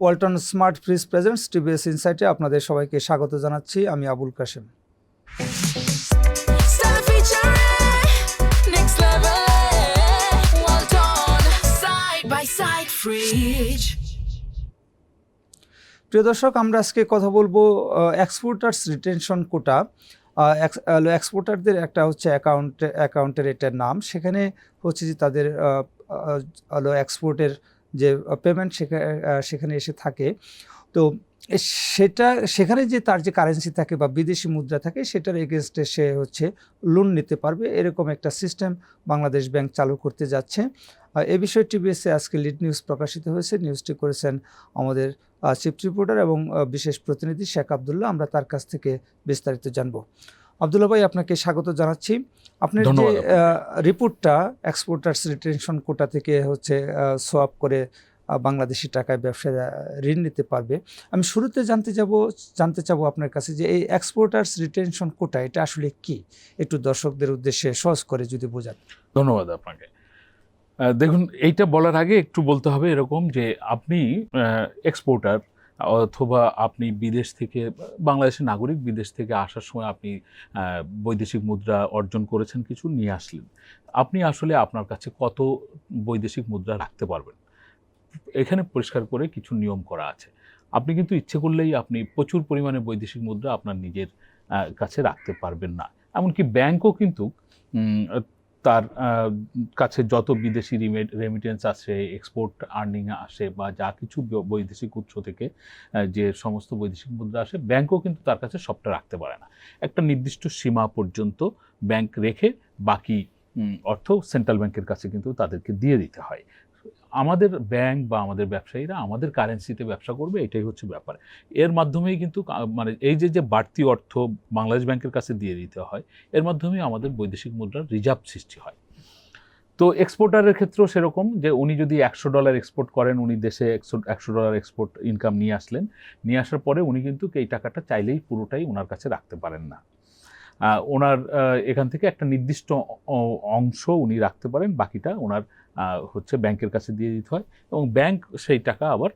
Walton smart fridge presents TVS ইনসাইটে আপনাদের সবাইকে স্বাগত জানাচ্ছি। আমি আবুল কাশেম. প্রিয় দর্শক আমরা আজকে কথা বলব এক্সপোর্টার্স রিটেনশন কোটা এক্সপোর্টারদের একটা হচ্ছে অ্যাকাউন্ট অ্যাকাউন্টের এটার নাম। সেখানে হচ্ছে যে তাদের এক্সপোর্টের যে পেমেন্ট সেখানে এসে থাকে। তো সেটা, সেখানে যে তার যে কারেন্সি থাকে বা বিদেশি মুদ্রা থাকে, সেটার এগেনস্টে সে হচ্ছে লোন নিতে পারবে। এরকম একটা সিস্টেম বাংলাদেশ ব্যাংক চালু করতে যাচ্ছে। এ বিষয়ে টিবিএসে আজকে লিড নিউজ প্রকাশিত হয়েছে। নিউজটি করেছেন আমাদের চিফ রিপোর্টার এবং বিশেষ প্রতিনিধি শেখ আবদুল্লাহ। আমরা তার কাছ থেকে বিস্তারিত জানব। আবদুল্লাহ ভাই আপনাকে স্বাগত জানাচ্ছি। আপনার যে রিপোর্টটা এক্সপোর্টার্স রিটেনশন কোটা থেকে হচ্ছে সোয়াপ করে বাংলাদেশি টাকায় ব্যবসায়ীরা ঋণ নিতে পারবে। আমি শুরুতে জানতে যাব জানতে চাবো আপনার কাছে যে এই এক্সপোর্টার্স রিটেনশন কোটা এটা আসলে কি? একটু দর্শকদের উদ্দেশ্যে সহজ করে যদি বোঝান। ধন্যবাদ আপনাকে। দেখুন এইটা বলার আগে একটু বলতে হবে এরকম যে আপনি এক্সপোর্টার অথবা আপনি বিদেশ থেকে, বাংলাদেশের নাগরিক বিদেশ থেকে আসার সময় আপনি বৈদেশিক মুদ্রা অর্জন করেছেন, কিছু নিয়ে আসলেন। আপনি আসলে আপনার কাছে কত বৈদেশিক মুদ্রা রাখতে পারবেন? এখানে পরিষ্কার করে কিছু নিয়ম করা আছে। আপনি কিন্তু ইচ্ছে করলেই আপনি প্রচুর পরিমাণে বৈদেশিক মুদ্রা আপনার নিজের কাছে রাখতে পারবেন না। এমনকি ব্যাংকও কিন্তু তার কাছে যত বিদেশি রেমিটেন্স আসে এক্সপোর্ট আর্নিং আসে বা যা কিছু বৈদেশিক উৎস থেকে যে সমস্ত বৈদেশিক মুদ্রা আসে, ব্যাংকও কিন্তু তার কাছে সবটা রাখতে পারে না। একটা নির্দিষ্ট সীমা পর্যন্ত ব্যাংক রেখে বাকি অর্থ সেন্ট্রাল ব্যাংকের কাছে কিন্তু তাদেরকে দিয়ে দিতে হয়। আমাদের ব্যাংক বা আমাদের ব্যবসায়ীরা আমাদের কারেন্সিতে ব্যবসা করবে, এটাই হচ্ছে ব্যাপার। এর মাধ্যমেই কিন্তু মানে এই যে যে বাড়তি অর্থ বাংলাদেশ ব্যাংকের কাছে দিয়ে দিতে হয়, এর মাধ্যমে আমাদের বৈদেশিক মুদ্রার রিজার্ভ সৃষ্টি হয়। তো এক্সপোর্টারের ক্ষেত্রেও সেরকম যে, উনি যদি একশো ডলার এক্সপোর্ট করেন, উনি দেশে একশো একশো ডলার এক্সপোর্ট ইনকাম নিয়ে আসলেন, নিয়ে আসার পরে উনি কিন্তু এই টাকাটা চাইলেই পুরোটাই ওনার কাছে রাখতে পারেন না। ওনার এখান থেকে একটা নির্দিষ্ট অংশ উনি রাখতে পারেন, বাকিটা ওনার হচ্ছে ব্যাংকের কাছে দিয়ে দিতে হয় এবং ব্যাংক সেই টাকা আবার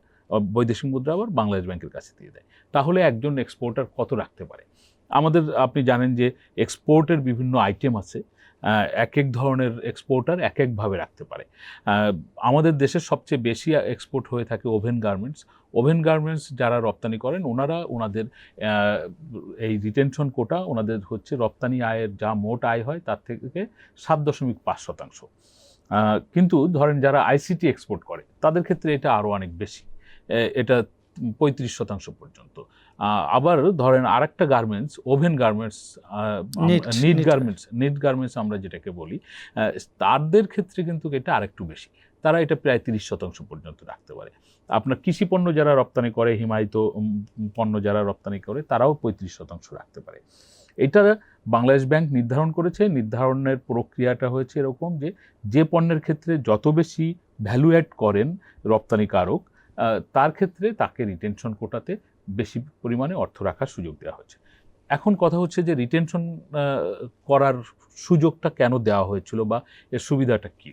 বৈদেশিক মুদ্রা আবার বাংলাদেশ ব্যাংকের কাছে দিয়ে দেয়। তাহলে একজন এক্সপোর্টার কত রাখতে পারে? আমাদের, আপনি জানেন যে এক্সপোর্টের বিভিন্ন আইটেম আছে এক এক ধরনের এক্সপোর্টার এক একভাবে রাখতে পারে। আমাদের দেশের সবচেয়ে বেশি এক্সপোর্ট হয়ে থাকে ওভেন গার্মেন্টস ওভেন গার্মেন্টস যারা রপ্তানি করেন, ওনারা ওনাদের এই রিটেনশন কোটা ওনাদের হচ্ছে রপ্তানি আয়ের যা মোট আয় হয় তার থেকে সাত দশমিক পাঁচ শতাংশ। কিন্তু ধরেন যারা আইসিটি এক্সপোর্ট করে তাদের ক্ষেত্রে এটা আরও অনেক বেশি। এটা পঁয়ত্রিশ শতাংশ পর্যন্ত। আবার ধরেন আর একটা garments woven garments knit garments knit garments আমরা যেটাকে বলি তাদের ক্ষেত্রে কিন্তু এটা আরেকটু বেশি। তারা এটা প্রায় তিরিশ শতাংশ পর্যন্ত রাখতে পারে। আপনার কৃষি পণ্য যারা রপ্তানি করে, হিমায়িত পণ্য যারা রপ্তানি করে, তারাও পঁয়ত্রিশ শতাংশ রাখতে পারে। এটা বাংলাদেশ ব্যাংক নির্ধারণ করেছে। নির্ধারণের প্রক্রিয়াটা হয়েছে এরকম যে যে পণ্যের ক্ষেত্রে যত বেশি ভ্যালু অ্যাড করেন রপ্তানিকারক তার ক্ষেত্রে তাকে রিটেনশন কোটাতে বেশি পরিমাণে অর্থ রাখার সুযোগ দেওয়া হয়েছে। এখন কথা হচ্ছে যে রিটেনশন করার সুযোগটা কেন দেওয়া হয়েছিল বা এর সুবিধাটা কি?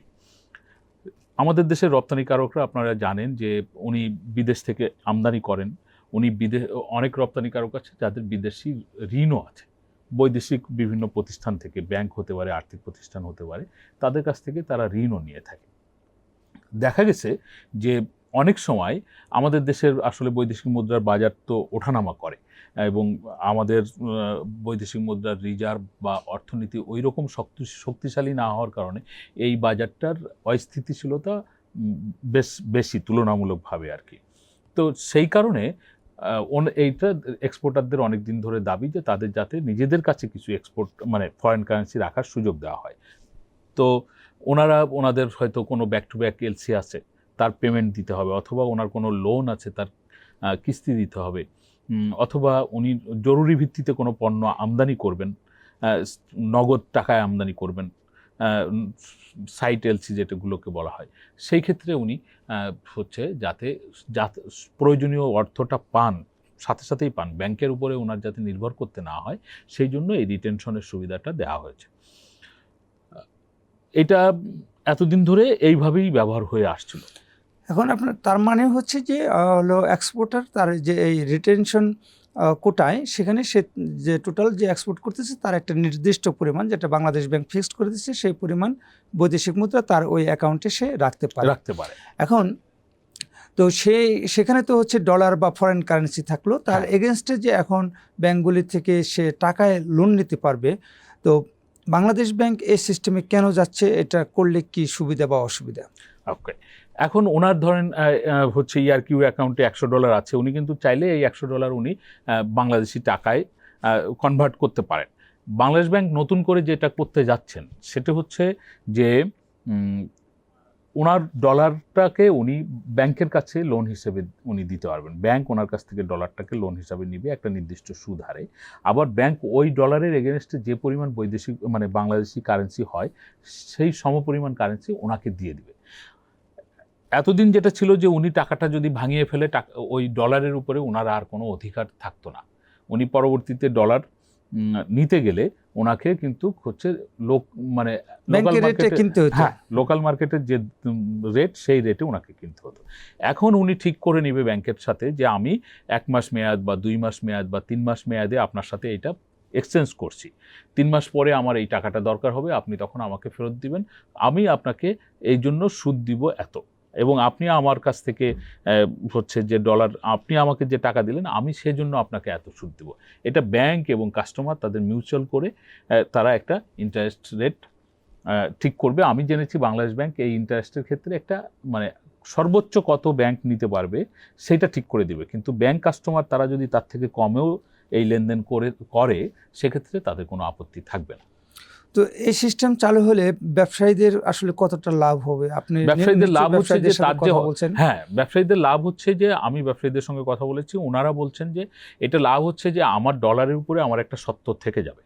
আমাদের দেশের রপ্তানিকারকরা আপনারা জানেন যে উনি বিদেশ থেকে আমদানি করেন। উনি বিদেশ অনেক রপ্তানিকারক আছে যাদের বিদেশি ঋণও আছে। বৈদেশিক বিভিন্ন প্রতিষ্ঠান থেকে, ব্যাংক হতে পারে, আর্থিক প্রতিষ্ঠান হতে পারে, তাদের কাছ থেকে তারা ঋণও নিয়ে থাকে। দেখা গেছে যে অনেক সময় আমাদের দেশের আসলে বৈদেশিক মুদ্রার বাজার তো ওঠানামা করে, এবং আমাদের বৈদেশিক মুদ্রার রিজার্ভ বা অর্থনীতি ওই রকম শক্তি, শক্তিশালী না হওয়ার কারণে এই বাজারটার অস্থিতিশীলতা বেশ, বেশি তুলনামূলকভাবে আর কি। তো সেই কারণে এইটা এক্সপোর্টারদের অনেক দিন ধরে দাবি যে তাদের যাতে নিজেদের কাছে কিছু এক্সপোর্ট মানে ফরেন কারেন্সি রাখার সুযোগ দেওয়া হয়। তো ওনারা, ওনাদের হয়তো কোনো ব্যাক টু ব্যাক এলসি আছে তার পেমেন্ট দিতে হবে অথবা ওনার কোনো লোন আছে তার কিস্তি দিতে হবে। অথবা উনি জরুরি ভিত্তিতে কোনো পণ্য আমদানি করবেন নগদ টাকায় আমদানি করবেন সাইট এলসি যেটাগুলোকে বলা হয়। সেই ক্ষেত্রে উনি হচ্ছে যাতে যাতে, প্রয়োজনীয় অর্থটা পান, সাথে সাথেই পান। ব্যাংকের উপরে ওনার যাতে নির্ভর করতে না হয়, সেই জন্য এই রিটেনশনের সুবিধাটা দেওয়া হয়েছে। এটা এতদিন ধরে এইভাবেই ব্যবহার হয়ে আসছিল। এখন আপনার তার মানে হচ্ছে যে হলো এক্সপোর্টার তার যে এই রিটেনশন কোটায় সেখানে সে যে টোটাল যে এক্সপোর্ট করতেছে তার একটা নির্দিষ্ট পরিমাণ যেটা বাংলাদেশ ব্যাংক ফিক্সড করে দিচ্ছে সেই পরিমাণ বৈদেশিক মুদ্রা তার ওই অ্যাকাউন্টে সে রাখতে পারে। রাখতে পারে। এখন তো সেই সেখানে তো হচ্ছে ডলার বা ফরেন কারেন্সি থাকল তার হ্যাঁ। এগেনস্টে যে এখন ব্যাংকগুলি থেকে সে টাকায় লোন নিতে পারবে তো বাংলাদেশ ব্যাংক এই সিস্টেমে কেন যাচ্ছে এটা করলে কি সুবিধা বা অসুবিধা? ওকে এখন ওনার ধরেন হচ্ছে ইয়ার কিউ অ্যাকাউন্টে একশো ডলার আছে, উনি কিন্তু চাইলে এই একশো ডলার উনি বাংলাদেশি টাকায় কনভার্ট করতে পারেন। বাংলাদেশ ব্যাংক নতুন করে যেটা করতে যাচ্ছেন, সেটা হচ্ছে যে ওনার ডলারটাকে উনি ব্যাংকের কাছে লোন হিসেবে উনি দিতে পারবেন। ব্যাংক ওনার কাছ থেকে ডলারটাকে লোন হিসাবে নিবে, একটা নির্দিষ্ট সুদ হারে। আবার ব্যাংক ওই ডলারের এগেনস্টে যে পরিমাণ বৈদেশিক মানে বাংলাদেশি কারেন্সি হয়, সেই সমপরিমাণ কারেন্সি ওনাকে দিয়ে দিবে। এতদিন যেটা ছিল যে উনি টাকাটা যদি ভাঙিয়ে ফেলে টাকা ওই ডলারের উপরে ওনার আর কোনো অধিকার থাকতো না। উনি পরবর্তীতে ডলার নিতে গেলে ওনাকে কিন্তু হচ্ছে লোক মানে লোকাল মার্কেটে কিনতে হতো। হ্যাঁ লোকাল মার্কেটের যে রেট সেই রেটে ওনাকে কিনতে হতো। এখন উনি ঠিক করে নিবে ব্যাংকের সাথে যে আমি এক মাস মেয়াদ বা দুই মাস মেয়াদ বা তিন মাস মেয়াদে আপনার সাথে এটা এক্সচেঞ্জ করছি। তিন মাস পরে আমার এই টাকাটা দরকার হবে আপনি তখন আমাকে ফেরত দিবেন। আমি আপনাকে এই জন্য সুদ দিব এত। এবং আপনি আমার কাছ থেকে হচ্ছে যে ডলার আপনি আমাকে যে টাকা দিলেন, আমি সেজন্য আপনাকে এত সুদ দেব। এটা ব্যাংক এবং কাস্টমার তাদের মিউচুয়াল করে তারা একটা ইন্টারেস্ট রেট ঠিক করবে। আমি জেনেছি বাংলাদেশ ব্যাংক এই ইন্টারেস্টের ক্ষেত্রে একটা মানে সর্বোচ্চ কত ব্যাংক নিতে পারবে, সেটা ঠিক করে দিবে। কিন্তু ব্যাংক কাস্টমার তারা যদি তার থেকে কমেও এই লেনদেন করে করে, সেক্ষেত্রে তাদের কোনো আপত্তি থাকবে না। তো এই সিস্টেম চালু হলে ব্যবসায়ীদের আসলে কতটা লাভ হবে? আপনি ব্যবসায়ীদের লাভ হচ্ছে যে তার যে বলছেন। হ্যাঁ ব্যবসায়ীদের লাভ হচ্ছে যে আমি ব্যবসায়ীদের সঙ্গে কথা বলেছি ওনারা বলছেন যে এটা লাভ হচ্ছে যে আমার ডলারের উপরে আমার একটা সত্তর থেকে যাবে।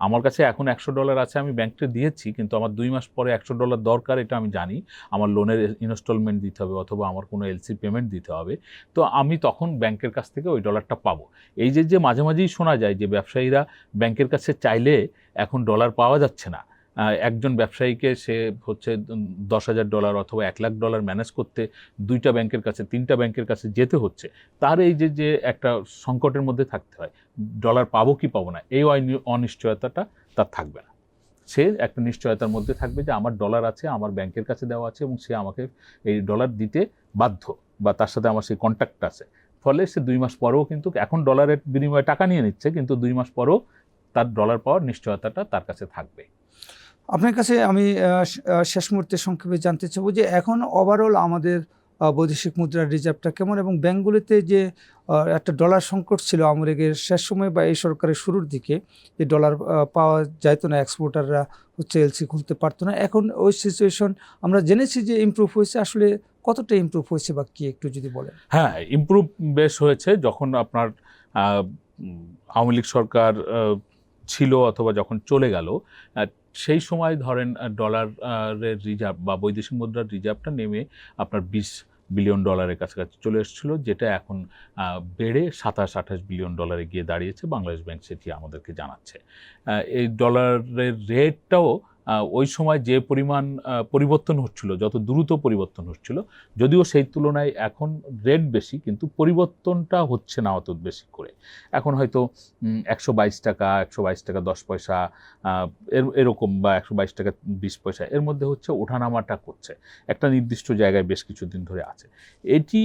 আমার কাছে এখন একশো ডলার আছে, আমি ব্যাংকটা দিয়েছি, কিন্তু আমার দুই মাস পরে একশো ডলার দরকার, এটা আমি জানি। আমার লোনের ইনস্টলমেন্ট দিতে হবে অথবা আমার কোনো এলসি পেমেন্ট দিতে হবে। তো আমি তখন ব্যাংকের কাছ থেকে ওই ডলারটা পাবো। এই যে যে মাঝে মাঝেই শোনা যায় যে ব্যবসায়ীরা ব্যাংকের কাছে চাইলে এখন ডলার পাওয়া যাচ্ছে না। একজন ব্যবসায়ীকে সে হচ্ছে দশ হাজার ডলার অথবা এক লাখ ডলার ম্যানেজ করতে দুইটা ব্যাংকের কাছে, তিনটা ব্যাংকের কাছে যেতে হচ্ছে, তার এই যে যে একটা সংকটের মধ্যে থাকতে হয় ডলার পাবো কি পাবো না, এই অনি- অনিশ্চয়তাটা তার থাকবে না। সে একটা নিশ্চয়তার মধ্যে থাকবে যে আমার ডলার আছে, আমার ব্যাংকের কাছে দেওয়া আছে এবং সে আমাকে এই ডলার দিতে বাধ্য বা তার সাথে আমার সেই কন্ট্যাক্ট আছে। ফলে সে দুই মাস পরেও কিন্তু এখন ডলারের বিনিময়ে টাকা নিয়ে নিচ্ছে, কিন্তু দুই মাস পরেও তার ডলার পাওয়ার নিশ্চয়তাটা তার কাছে থাকবে আপনার কাছে আমি শেষ মুহূর্তে সংক্ষেপে জানতে চাবো যে এখন ওভারঅল আমাদের বৈদেশিক মুদ্রার রিজার্ভটা কেমন এবং ব্যাঙ্কগুলিতে যে একটা ডলার সংকট ছিল আমরেগের শেষ সময় বা এই সরকারের শুরুর দিকে, যে ডলার পাওয়া যাইতো না এক্সপোর্টাররা হচ্ছে এলসি খুলতে পারতো না। এখন ওই সিচুয়েশন আমরা জেনেছি যে ইমপ্রুভ হয়েছে। আসলে কতটা ইমপ্রুভ হয়েছে বা কি একটু যদি বলেন? হ্যাঁ ইমপ্রুভ বেশ হয়েছে যখন আপনার আওয়ামী লীগ সরকার ছিল অথবা যখন চলে গেল সেই সময় ধরেন ডলারের রিজার্ভ বা বৈদেশিক মুদ্রার রিজার্ভটা নেমে আপনার বিশ বিলিয়ন ডলারের কাছাকাছি চলে এসেছিল, যেটা এখন বেড়ে সাতাশ, আঠাশ বিলিয়ন ডলারে গিয়ে দাঁড়িয়েছে। বাংলাদেশ ব্যাংক সেটি আমাদেরকে জানাচ্ছে। এই ডলারের রেটটাও ওই সময় যে পরিমাণ পরিবর্তন হচ্ছিল, যত দ্রুত পরিবর্তন হচ্ছিল, যদিও সেই তুলনায় এখন রেট বেশি, কিন্তু পরিবর্তনটা হচ্ছে না অত বেশি করে। এখন হয়তো একশো বাইশ টাকা, একশো বাইশ টাকা দশ পয়সা এর, এরকম বা একশো বাইশ টাকা বিশ পয়সা, এর মধ্যে হচ্ছে ওঠানামাটা করছে। একটা নির্দিষ্ট জায়গায় বেশ কিছুদিন ধরে আছে। এটি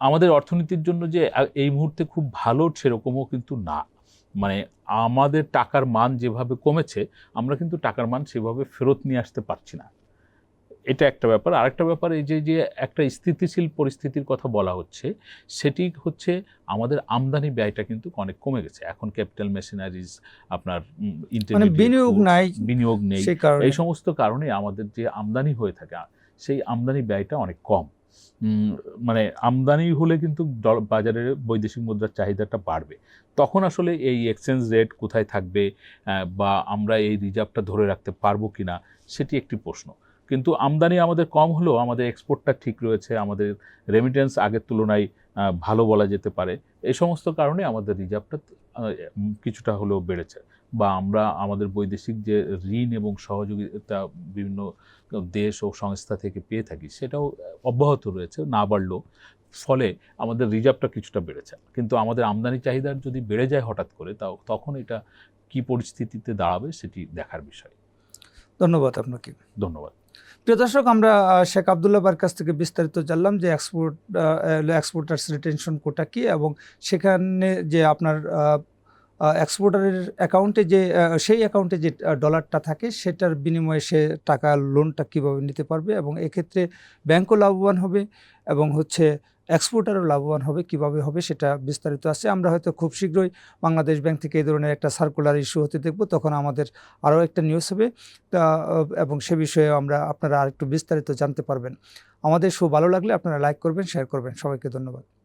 আমাদের অর্থনীতির জন্য যে এই মুহূর্তে খুব ভালো সেরকমও কিন্তু না। মানে আমাদের টাকার মান যেভাবে কমেছে আমরা কিন্তু টাকার মান সেভাবে ফেরত নিয়ে আসতে পারছি না। এটা একটা ব্যাপার। আরেকটা ব্যাপার এই যে যে একটা স্থিতিশীল পরিস্থিতির কথা বলা হচ্ছে সেটি হচ্ছে আমাদের আমদানি ব্যয়টা কিন্তু অনেক কমে গেছে। এখন ক্যাপিটাল মেশিনারিজ আপনার মানে বিনিয়োগ নাই বিনিয়োগ নেই। এই সমস্ত কারণে আমাদের যে আমদানি হয়ে থাকে সেই আমদানি ব্যয়টা অনেক কম। মানে আমদানি হলে কিন্তু বাজারের বাজারে বৈদেশিক মুদ্রার চাহিদাটা বাড়বে। তখন আসলে এই এক্সচেঞ্জ রেট কোথায় থাকবে বা আমরা এই রিজার্ভটা ধরে রাখতে পারব কিনা, সেটি একটি প্রশ্ন। কিন্তু আমদানি আমাদের কম হলেও আমাদের এক্সপোর্টটা ঠিক রয়েছে আমাদের রেমিটেন্স আগের তুলনায় ভালো বলা যেতে পারে। এই সমস্ত কারণে আমাদের রিজার্ভটা কিছুটা হলেও বেড়েছে বা আমরা আমাদের বৈদেশিক যে ঋণ এবং সহযোগিতা বিভিন্ন দেশ ও সংস্থা থেকে পেয়ে থাকি সেটাও অব্যাহত রয়েছে না বাড়লেও। ফলে আমাদের রিজার্ভটা কিছুটা বেড়েছে। কিন্তু আমাদের আমদানি চাহিদার যদি বেড়ে যায় হঠাৎ করে তাও তখন এটা কি পরিস্থিতিতে দাঁড়াবে সেটি দেখার বিষয়। ধন্যবাদ আপনাকে। ধন্যবাদ। প্রিয় দর্শক, আমরা শেখ আবদুল্লাহবার কাছ থেকে বিস্তারিত জানলাম যে এক্সপোর্ট এক্সপোর্টার্স রিটেনশন কোটা কী এবং সেখানে যে আপনার এক্সপোর্টারের অ্যাকাউন্টে যে সেই অ্যাকাউন্টে যে ডলারটা থাকে সেটার বিনিময়ে সে টাকা লোনটা কীভাবে নিতে পারবে এবং এক্ষেত্রে ব্যাংকও লাভবান হবে এবং হচ্ছে এক্সপোর্টারও লাভবান হবে, কীভাবে হবে সেটা বিস্তারিত আছে। আমরা হয়তো খুব শীঘ্রই বাংলাদেশ ব্যাংক থেকে এই ধরনের একটা সার্কুলার ইস্যু হতে দেখব, তখন আমাদের আরও একটা নিউজ হবে। তা, এবং সে বিষয়ে আমরা আপনারা আরেকটু বিস্তারিত জানতে পারবেন। আমাদের শো ভালো লাগলে আপনারা লাইক করবেন শেয়ার করবেন। সবাইকে ধন্যবাদ।